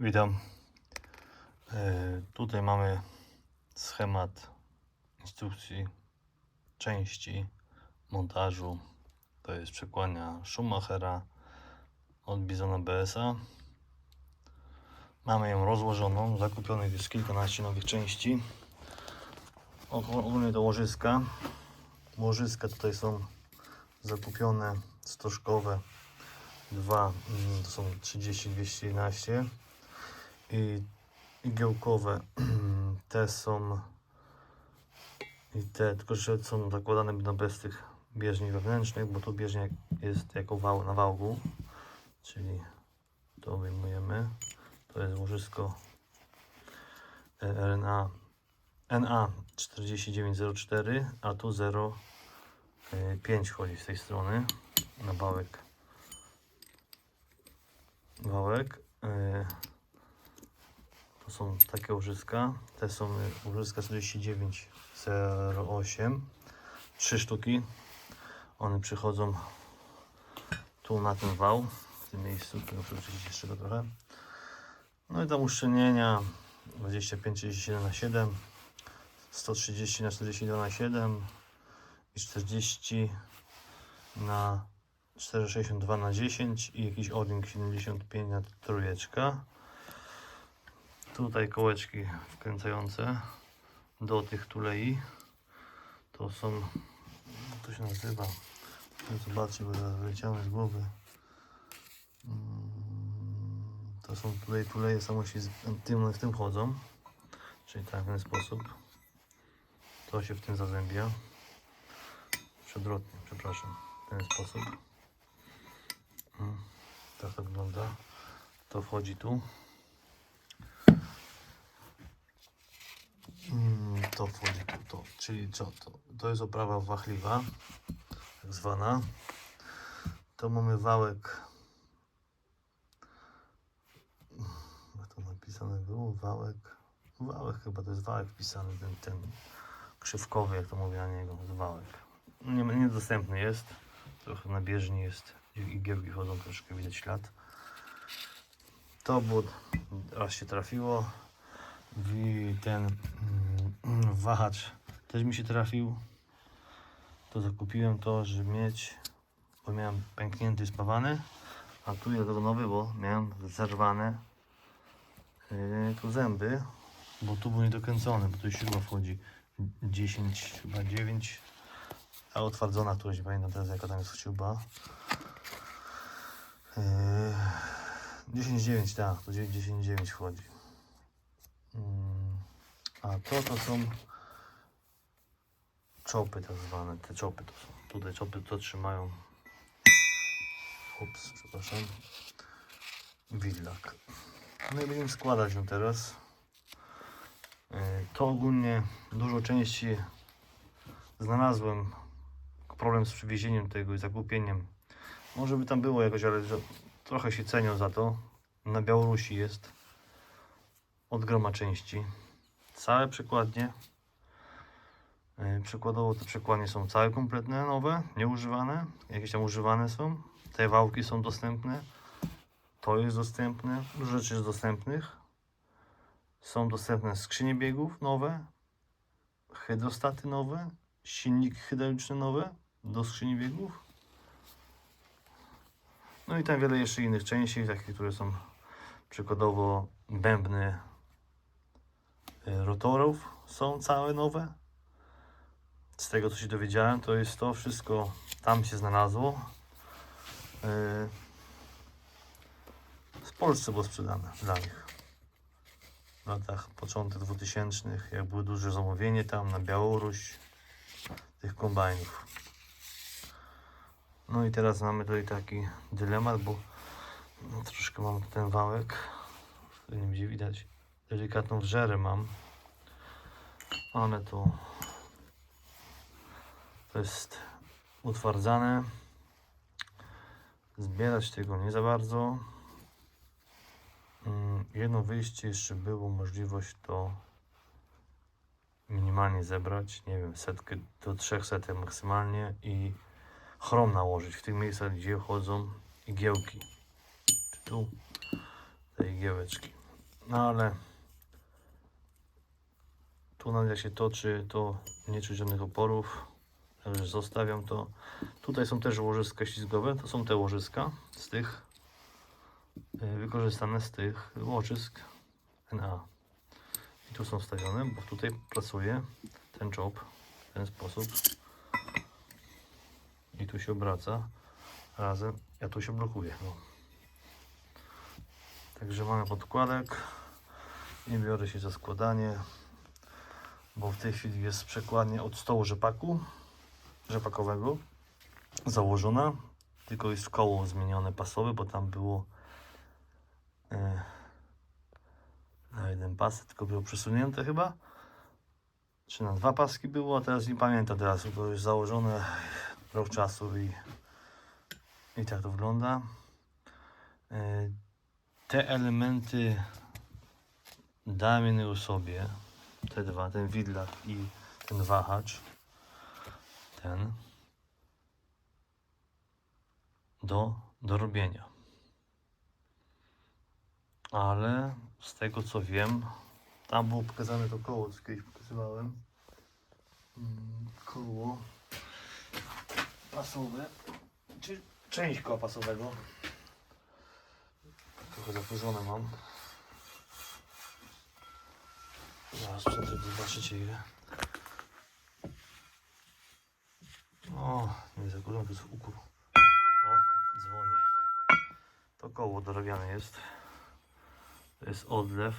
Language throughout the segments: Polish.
Witam. E, Tutaj mamy schemat instrukcji części montażu. To jest przekładnia Schumachera od Bizona BSA. Mamy ją rozłożoną. Zakupionych jest kilkanaście nowych części. Ogó- Ogólnie to łożyska. Łożyska tutaj są zakupione stożkowe. Dwa mm, to są 30-211 i igiełkowe te są i te, tylko że są zakładane będą bez tych bieżni wewnętrznych, bo tu bieżnia jest jako wał na wałku, czyli to wyjmujemy. To jest łożysko e, RNA NA 4904, a tu 0,5 chodzi z tej strony na wałek. Wałek. e, to są takie łożyska. Te są y, łożyska 4908. Trzy sztuki. One przychodzą tu na ten wał. W tym miejscu. Muszę wyczyścić jeszcze go trochę. No i tam uszczelnienia 25-37 na 7 130 na 42 na 7 i 40 na 4,62 na 10 i jakiś o-ring 75 na trójeczka. Tutaj kołeczki wkręcające do tych tulei. To są, to się nazywa, zobaczcie, bo wyleciały z głowy. Mm, To są tutaj tuleje samości tym, w tym chodzą. Czyli tak w ten sposób. To się w tym zazębia. Przewrotnie, przepraszam. W ten sposób. Mm, Tak to wygląda. To wchodzi tu. Mm, To wchodzi tu, to, czyli co to? To jest oprawa wachliwa, tak zwana. To mamy wałek. Jak to napisane było? Wałek. Wałek chyba to jest wałek wpisany, ten, ten krzywkowy, jak to mówię na niego, wałek. Nie, niedostępny jest. Trochę na bieżni jest. I giełki chodzą, troszkę widać ślad. To było, raz się trafiło. Ten mm, wahacz też mi się trafił. To zakupiłem to, żeby mieć, bo miałem pęknięty, spawany. A tu jest nowy, bo miałem zerwane yy, tu zęby, bo tu był niedokręcony, bo tu śruba wchodzi 10, chyba 9, a otwardzona któraś, nie pamiętam teraz jaka tam jest śruba. Yy, 10,9, tak, to 10,9 wchodzi. A to to są czopy tak zwane, te czopy to są. Tutaj czopy to trzymają. Ups, przepraszam. Willak. No i będziemy składać ją teraz. Yy, To ogólnie dużo części znalazłem. Problem z przywiezieniem tego i zakupieniem. Może by tam było jakoś, ale trochę się cenią za to. Na Białorusi jest od groma części. Całe przekładnie. Yy, Przykładowo te przekładnie są całe kompletne, nowe, nieużywane. Jakieś tam używane są. Te wałki są dostępne. To jest dostępne. Dużo rzeczy jest dostępnych. Są dostępne skrzynie biegów nowe. Hydrostaty nowe. Silniki hydrauliczne nowe do skrzyni biegów. No i tam wiele jeszcze innych części, takich, które są przykładowo bębny rotorów są całe nowe. Z tego co się dowiedziałem, to jest to wszystko tam się znalazło. Y, W Polsce było sprzedane dla nich. W latach początek 2000, jak było duże zamówienie tam na Białoruś tych kombajnów. No i teraz mamy tutaj taki dylemat, bo no, troszkę mam ten wałek, nie będzie widać. Delikatną wżerę mam, ale to to jest utwardzane. Zbierać tego nie za bardzo. Mm, Jedno wyjście jeszcze było możliwość to minimalnie zebrać, nie wiem, setkę do trzech setek maksymalnie i chrom nałożyć w tych miejscach, gdzie chodzą igiełki. Czy tu te igiełeczki. No ale tu jak się toczy, to nie czuć żadnych oporów. Także zostawiam to. Tutaj są też łożyska ślizgowe. To są te łożyska z tych y, wykorzystane z tych łożysk NA. I tu są wstawione, bo tutaj pracuje ten czop w ten sposób. I tu się obraca razem, a tu się blokuje. No. Także mamy podkładek. Nie biorę się za składanie, bo w tej chwili jest przekładnia od stołu rzepaku, rzepakowego założona. Tylko jest koło zmienione pasowe, bo tam było e, na jeden pas, tylko było przesunięte chyba. Czy na dwa paski było, a teraz nie pamiętam teraz, bo jest założone rok czasu i, i tak to wygląda. E, te elementy jednego sobie, te dwa, ten widlak i ten wahacz, ten, do, do robienia. Ale z tego co wiem, tam było pokazane to koło, co kiedyś pokazywałem. Mm, Koło pasowe, czy część koła pasowego. Trochę zakurzone mam. Zaraz przed zobaczycie ile. O, nie zakurzone, to jest ukór. O, dzwoni. To koło dorabiane jest. To jest odlew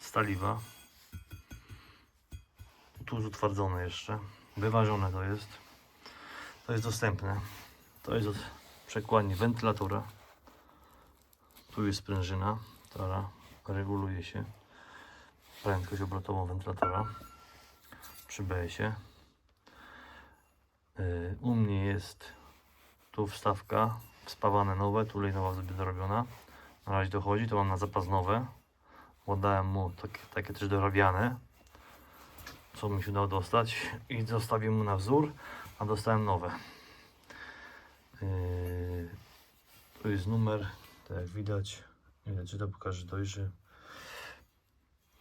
staliwa. Tu utwardzone jeszcze. Wyważone to jest. To jest dostępne. To jest od przekładni wentylatora. Tu jest sprężyna, która reguluje się prędkość obrotową wentylatora przy BS-ie. Yy, U mnie jest tu wstawka, spawane nowe, tu lejnowa sobie dorobiona. Na razie dochodzi, to mam na zapas nowe. Oddałem mu takie, takie też dorabiane, co mi się udało dostać i zostawię mu na wzór, a dostałem nowe. Yy, tu jest numer, tak jak widać, nie wiem czy to pokaże dojrzy.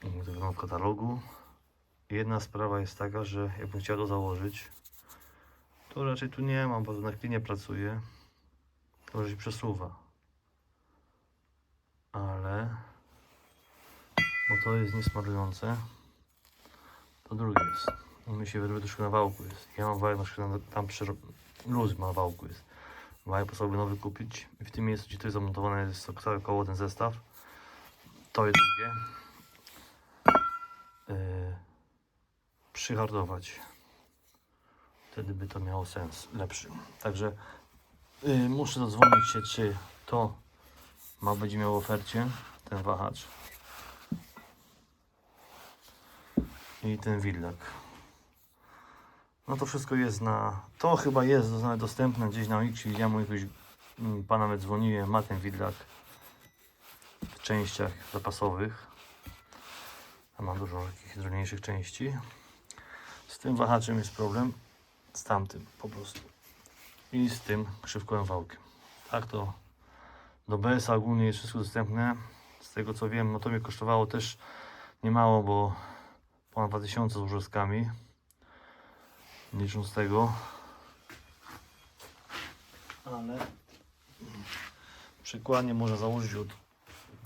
Wygląda w katalogu. Jedna sprawa jest taka, że jakbym chciał to założyć, to raczej tu nie mam, bo to na klinie pracuję. To się przesuwa. Ale bo to jest niesmarujące. To drugie jest. On mi się wyrwie troszkę na wałku jest. Ja mam wałek na przykład tam przy luz na wałku jest. Wałek sobie nowy kupić. I w tym miejscu, gdzie to jest zamontowane, jest to koło ten zestaw. To jest drugie. Yy, przyhardować. Wtedy by to miało sens lepszy. Także yy, muszę zadzwonić się, czy to ma będzie miał w ofercie ten wahacz. i ten widlak. No to wszystko jest na. To chyba jest do- dostępne gdzieś na Wixie. Ja mu jakoś mm, pana nawet dzwoniłem, ma ten widlak w częściach zapasowych. Ja mam dużo takich drobniejszych części. Z tym wahaczem jest problem. Z tamtym po prostu. I z tym krzywkowym wałkiem. Tak to do BS ogólnie jest wszystko dostępne. Z tego co wiem, no to mnie kosztowało też niemało, bo ponad 2000 z łożyskami. Licząc tego. Ale przykładnie można założyć od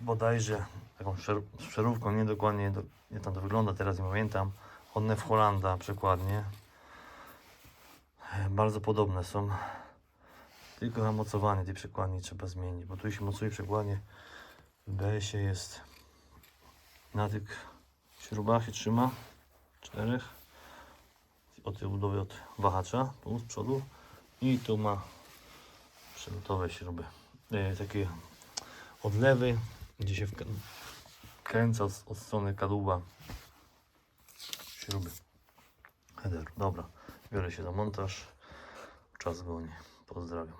bodajże taką szer- szerówką, nie dokładnie do, nie tam to wygląda, teraz nie pamiętam. Od Nef Hollanda przykładnie. E, Bardzo podobne są. Tylko zamocowanie tej przekładni trzeba zmienić, bo tu się mocuje przekładnie. W BS-ie jest na tych śrubach się trzyma. Czterech. Od tej budowy od wahacza, tu z przodu. I tu ma przelotowe śruby. E, takie odlewy, gdzie się wk- kręca od, od strony kadłuba śruby. Header. Dobra, biorę się za montaż. Czas goni. Pozdrawiam.